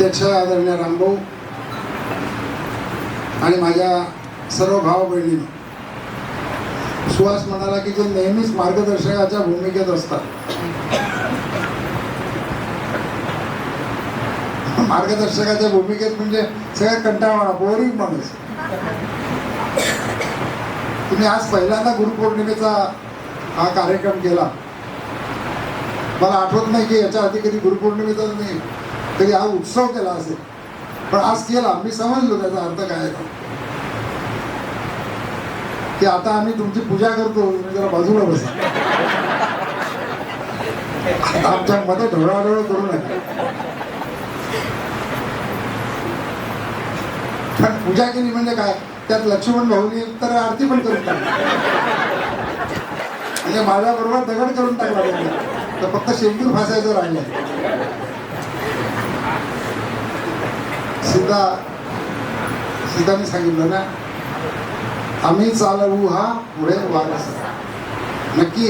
अध्यक्ष आदरणीय रामभाऊ आणि माझ्या सर्व भाव बहिणी सुहास म्हणाला की ते नेहमीच मार्गदर्शकाच्या भूमिकेत असतात. मार्गदर्शकाच्या भूमिकेत म्हणजे सगळ्या कंटाळा बोरिंग माणूस. तुम्ही आज पहिल्यांदा गुरुपौर्णिमेचा हा कार्यक्रम केला. मला आठवत नाही की याच्या आधी कधी गुरुपौर्णिमेचा नाही तरी हा उत्सव केला असेल. पण आज केला. मी समजलो त्याचा अर्थ काय आहे की आता आम्ही तुमची पूजा करतो. तुम्ही जरा बाजूला बसा. आता आमच्या मध्ये ढोळाढोळ करू नका. पण पूजा केली म्हणजे काय? त्यात लक्ष्मण भाऊनी तर आरती पण करून टाकली. म्हणजे माझ्या बरोबर दगड करून टाकला तर फक्त शेंडूर फासायचं राहिलं एकदा सीताने सांगितलं ना आम्ही चालवू हा पुढे वारस. नक्की?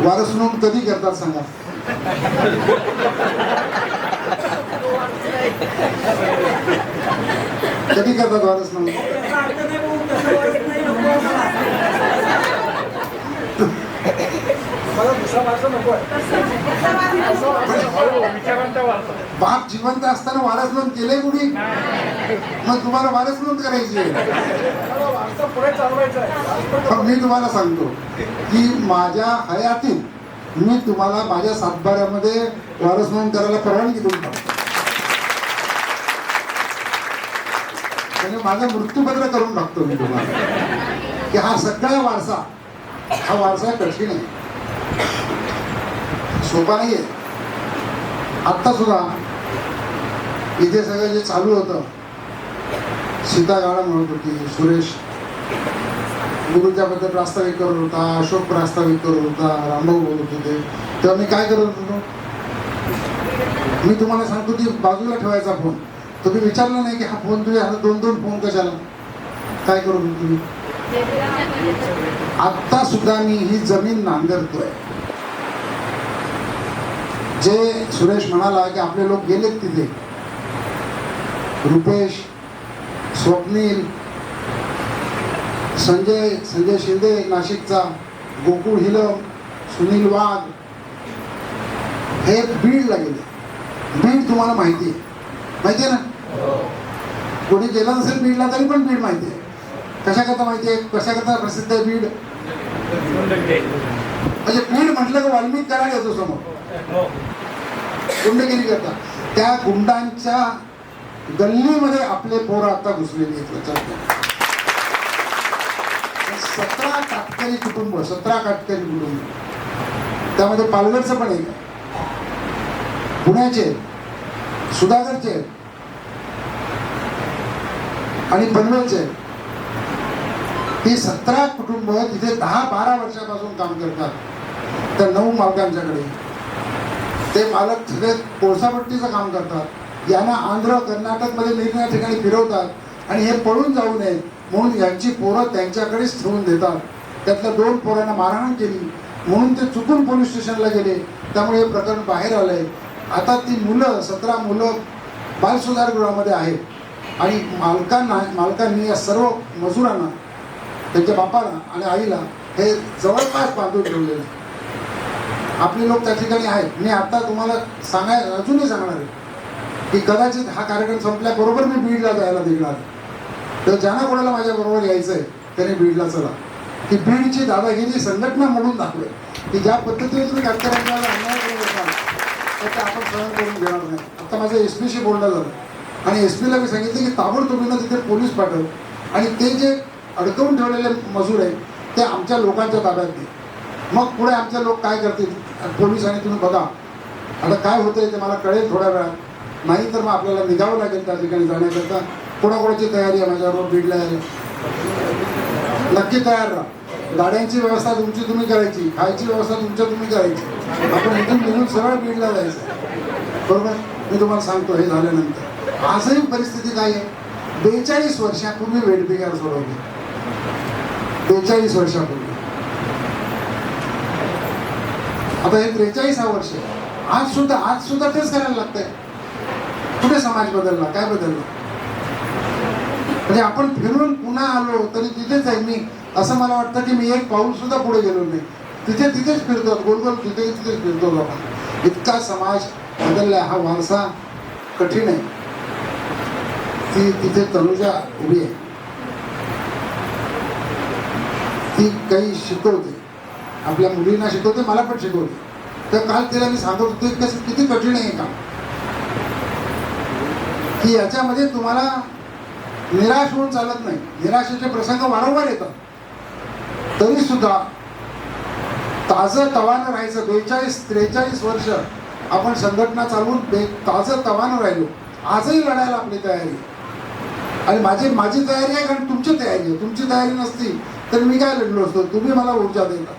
वारस म्हणून कधी करतात सांगा? कधी करतात वारस म्हणून? बाप जिवंत असताना वारस नोंद केले कुणी? मग तुम्हाला वारस नोंद करायची. आहे. मी तुम्हाला सांगतो की माझ्या हयातीत मी तुम्हाला माझ्या सातबाऱ्यामध्ये वारस नोंद करायला परवानगी देऊन टाकतो. म्हणजे माझं मृत्यूपत्र करून टाकतो मी तुम्हाला. की हा सगळा वारसा हा वारसा कठीण आहे. सोपा नाही आहे आत्तासुद्धा इथे सगळं जे चालू होतं सीता गाडा म्हणत होती सुरेश. गुरुजाबद्दल प्रास्ताविक करत होता अशोक प्रास्ताविक करत होता रामभाऊ बोलत होते. तेव्हा मी काय करत होतो? मी तुम्हाला सांगतो की बाजूला ठेवायचा फोन. तुम्ही विचारलं नाही की हा फोन तुझ्या हातात दोन दोन फोन कशाला? काय करत होतो तुम्ही? आत्ता सुद्धा मी ही जमीन नांगरतोय. जे सुरेश म्हणाला की आपले लोक गेलेत तिथे. रुपेश स्वप्नील संजय संजय शिंदे नाशिकचा गोकुळ हिलम सुनील वाघ हे बीडला गेले. बीड तुम्हाला माहिती आहे. माहिती आहे ना? कोणी गेलं नसेल बीडला तरी पण बीड माहिती आहे. कशा करता माहिती आहे? कशा करता प्रसिद्ध आहे बीड? म्हणजे बीड म्हटलं तर वाल्मिक करायला येतो समोर. गुंडगिरी करतात. त्या गुंडांच्या गल्लीमध्ये आपले पोरं आता घुसलेली आहेत लक्षात सतरा काटकरी कुटुंब सतरा काटकरी कुटुंब. त्यामध्ये पालघरचं पण एक पुण्याचे सुधागरचे आणि पनवेलचे ती सतरा कुटुंब तिथे दहा बारा वर्षापासून काम करतात. त्या नऊ मालकांच्याकडे ते मालक सगळे कोळसापट्टीचं काम करतात. यांना आंध्र कर्नाटकमध्ये निरनिराळ्या ठिकाणी फिरवतात आणि हे पळून जाऊ नये म्हणून यांची पोरं त्यांच्याकडेच ठेवून देतात. त्यातल्या दोन पोरांना मारहाण केली. म्हणून ते चुकून पोलीस स्टेशनला गेले. त्यामुळे हे प्रकरण बाहेर आलंय. आता ती मुलं सतरा मुलं बालसुधारगृहामध्ये आहेत. आणि मालकांना मालकांनी या सर्व मजुरांना त्यांच्या बापाला आणि आईला हे जवळपास बांधून ठेवलेलं आहे. आपले लोक त्या ठिकाणी आहेत. मी आता तुम्हाला सांगाय अजूनही सांगणार आहे की कदाचित हा कार्यक्रम संपल्याबरोबर मी बीडला जायला निघणार. तर ज्यांना कोणाला माझ्याबरोबर यायचं आहे त्याने बीडला चला. की बीडची दादागिरी संघटना म्हणून दाखवे की ज्या पद्धतीने तुम्ही कार्यक्रमाला अन्याय करून असाल तर ते आपण सहन करून घेणार नाही. आता माझं एस पीशी बोलणं झालं. आणि एस पीला मी सांगितलं की ताबडतोबीनं तिथे पोलीस पाठव. आणि ते जे अडकवून ठेवलेले मजूर आहेत ते आमच्या लोकांच्या ताब्यात दे मग पुढे आमचे लोक काय करतील? पोलिसांनी तुम्ही बघा. आता काय होतंय ते मला कळेल थोड्या वेळात. नाही तर मग आपल्याला निघावं लागेल त्या ठिकाणी जाण्याकरता. कोणाकोणाची तयारी आहे माझ्याबरोबर? बीडला आहे. नक्की तयार राहा. गाड्यांची व्यवस्था तुमची तुम्ही करायची. खायची व्यवस्था तुमच्या तुम्ही करायची. आपण इथून निघून सरळ बीडला जायचं. बरोबर? मी तुम्हाला सांगतो हे झाल्यानंतर. आजही परिस्थिती काय आहे? बेचाळीस वर्षापूर्वी वेडबिगार सोडवली. बेचाळीस वर्षापूर्वी. आता हे त्रेचाळीस हा वर्ष आहे. आज सुद्धा आज सुद्धा तेच करायला लागतंय. कुठे समाज बदलला? काय बदलला? म्हणजे आपण फिरून पुन्हा आलो तरी तिथेच आहे. मी असं मला वाटतं की मी एक पाऊल सुद्धा पुढे गेलो नाही. तिथे तिथेच फिरतो. गोल गोल तिथे तिथेच फिरतो आपण. इतका समाज बदलला हा वारसा कठीण आहे. ती तिथे तनुजा उभी आहे. ती काही शिकवते. आपल्या मुलींना शिकवते मला पण शिकवते. तर काल तिला मी सांगत होतो कसं किती कठीण आहे का काम. की याच्यामध्ये तुम्हाला निराश होऊन चालत नाही. निराशेचे प्रसंग वारंवार येतात. तरी सुद्धा ताजं तवानं राहायचं बेचाळीस त्रेचाळीस वर्ष आपण संघटना चालवून बे ताजं तवानं राहिलो. आजही लढायला आपली तयारी आणि माझी माझी तयारी आहे कारण तुमची तयारी आहे. तुमची तयारी नसती तर मी काय लढलो असतो? तुम्ही मला ऊर्जा देता.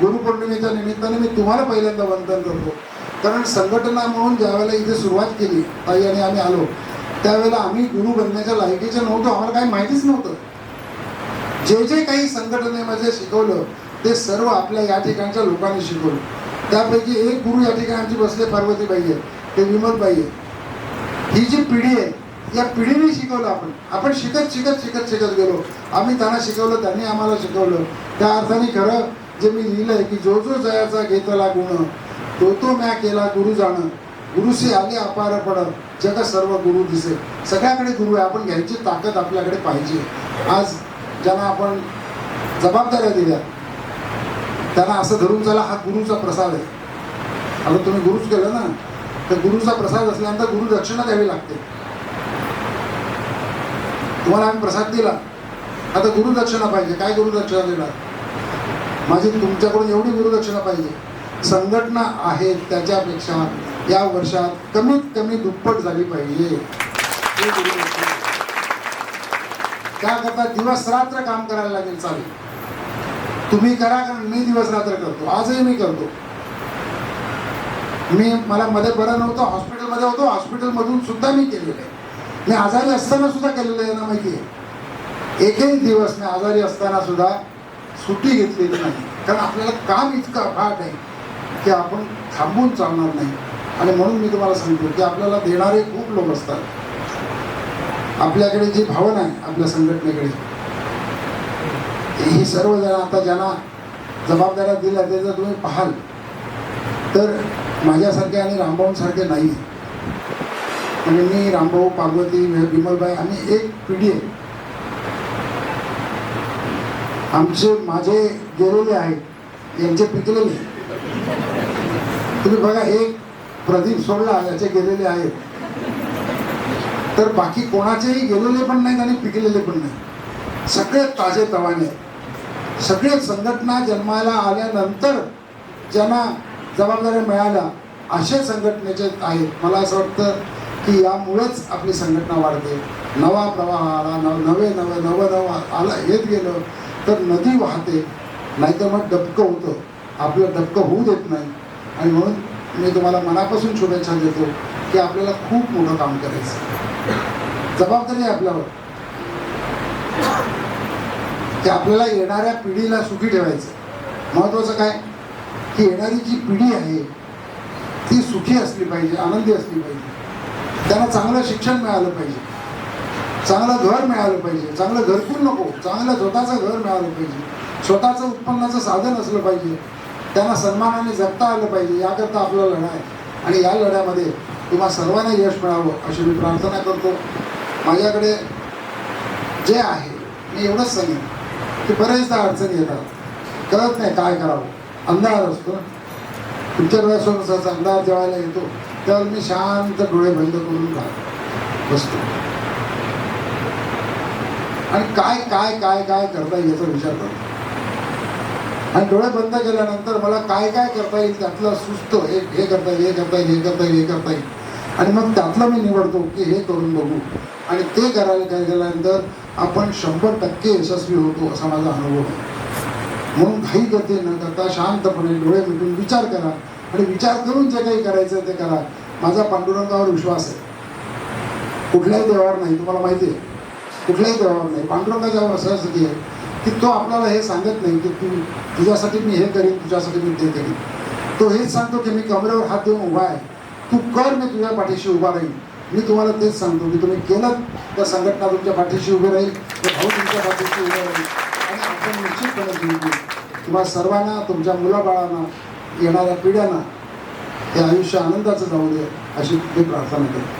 गुरुपौर्णिमेच्या निमित्ताने मी तुम्हाला पहिल्यांदा वंदन करतो. कारण संघटना म्हणून ज्यावेळेला इथे सुरुवात केली ताई आणि आम्ही आलो त्यावेळेला आम्ही गुरु बनण्याच्या लायकीचे नव्हतो आम्हाला काही माहितीच नव्हतं. जे जे काही संघटनेमध्ये शिकवलं ते सर्व आपल्या या ठिकाणच्या लोकांनी शिकवलं. त्यापैकी एक गुरु या ठिकाणी आमची बसले पार्वतीबाई आहे ते विमलबाई आहे ही जी पिढी आहे या पिढीने शिकवलं आपण. आपण शिकत शिकत शिकत शिकत गेलो. आम्ही त्यांना शिकवलं त्यांनी आम्हाला शिकवलं. त्या अर्थाने खरं जे मी लिहिलंय की जो जो जयाचा घेतला गुण तो तो म्या केला गुरु जाणं. गुरुशी आले अपार पडत जग सर्व गुरु दिसे सगळ्याकडे गुरु आहे आपण घ्यायची ताकद आपल्याकडे पाहिजे. आज ज्यांना आपण जबाबदाऱ्या दिल्या त्यांना असं धरून चला हा गुरुचा प्रसाद आहे. आता तुम्ही गुरुच केलं ना तर गुरुचा प्रसाद असल्यानंतर गुरु दक्षिणा द्यावी लागते. तुम्हाला आम्ही प्रसाद दिला. आता गुरुदक्षिणा पाहिजे. काय गुरुदक्षिणा देणार? माझी तुमच्याकडून एवढी गुरुदक्षिणा पाहिजे. संघटना आहे त्याच्यापेक्षा या वर्षात कमीत कमी दुप्पट झाली पाहिजे. त्याकरता दिवस रात्र काम करायला लागेल चालेल तुम्ही करा कारण मी दिवस रात्र करतो. आजही मी करतो. मी मला मध्ये बरं नव्हतं हॉस्पिटलमध्ये होतो. हॉस्पिटलमधून सुद्धा मी केलेलं आहे. मी आजारी असताना सुद्धा केलेलं आहे ना माहिती आहे. एकही दिवस मी आजारी असताना सुद्धा सुट्टी घेतलेली नाही. कारण आपल्याला काम इतकं अफाट आहे की आपण थांबून चालणार नाही. आणि म्हणून मी तुम्हाला सांगतो की आपल्याला देणारे खूप लोक असतात. आपल्याकडे जी भावना आहे आपल्या संघटनेकडे ही सर्वजण आता ज्यांना जबाबदाऱ्या दिल्या ते जर तुम्ही पाहाल तर माझ्यासारखे आणि रामभाऊंसारखे नाही म्हणजे मी रामभाऊ पार्वती विमलबाई आम्ही एक पिढी आहे. आमचे माझे गेलेले आहेत यांचे पिकलेले तुम्ही बघा एक प्रदीप सोडला याचे गेलेले आहेत. तर बाकी कोणाचेही गेलेले पण नाहीत आणि पिकलेले पण नाही सगळे ताजे तवाने सगळे संघटना जन्माला आल्यानंतर ज्यांना जबाबदाऱ्या मिळाल्या असे संघटनेचे आहेत. मला असं वाटतं की यामुळेच आपली संघटना वाढते. नवा प्रवाह आला नव नवे नवे नवं नवं आलं येत गेलं. तर नदी वाहते नाहीतर मग डबकं होतं. आपलं डबकं होऊ देत नाही. आणि म्हणून मी तुम्हाला मनापासून शुभेच्छा देतो की आपल्याला खूप मोठं काम करायचं. जबाबदारी आहे आपल्यावर. की आपल्याला येणाऱ्या पिढीला सुखी ठेवायचं. महत्त्वाचं काय? की येणारी जी पिढी आहे ती सुखी असली पाहिजे आनंदी असली पाहिजे. त्यांना चांगलं शिक्षण मिळालं पाहिजे. चांगलं घर मिळालं पाहिजे. चांगलं घरकुल नको. चांगलं स्वतःचं घर मिळालं पाहिजे. स्वतःचं उत्पन्नाचं साधन असलं पाहिजे. त्यांना सन्मानाने जगता आलं पाहिजे याकरता आपला लढा आहे. आणि या लढ्यामध्ये तुम्हा सर्वांना यश मिळावं अशी मी प्रार्थना करतो. माझ्याकडे जे आहे मी एवढंच सांगेन की बरेचदा अडचणी येतात. कळत नाही काय करावं. अंधार असतो तुमच्या डोळ्यासोबत अंधार जेवायला येतो. तर मी शांत डोळे बंद करून राहतो बसतो. आणि काय काय काय काय करता येईल याचा विचार करतो आणि डोळे बंद केल्यानंतर मला काय काय करता येईल त्यातलं सुस्त हे हे करता येईल हे करता येईल हे करता येईल हे करता येईल. आणि मग त्यातलं मी निवडतो की हे करून बघू. आणि ते करायला काय केल्यानंतर आपण शंभर टक्के यशस्वी होतो असा माझा अनुभव आहे. म्हणून घाई करते न करता शांतपणे डोळे मिटून विचार करा आणि विचार करून जे काही करायचं ते करा. माझा पांडुरंगावर विश्वास आहे. कुठल्याही देवावर नाही तुम्हाला माहिती आहे. कुठल्याही देवावर नाही. पांडुरंगाच्या वसासाठी आहे की तो आपल्याला हे सांगत नाही की तू तुझ्यासाठी मी हे करेन तुझ्यासाठी मी ते करेन. तो हेच सांगतो की मी कमरेवर हात देऊन उभा आहे. तू कर मी तुझ्या पाठीशी उभा राहील मी तुम्हाला तेच सांगतो की तुम्ही केलं त्या संघटना तुमच्या पाठीशी उभी राहील तर भाऊ तुमच्या पाठीशी उभा राहील. आणि आपण निश्चितपणे जिंकू. तुम्हा सर्वांना तुमच्या मुलाबाळांना येणाऱ्या पिढ्यांना हे आयुष्य आनंदाचं जाऊ दे अशी मी प्रार्थना करतो.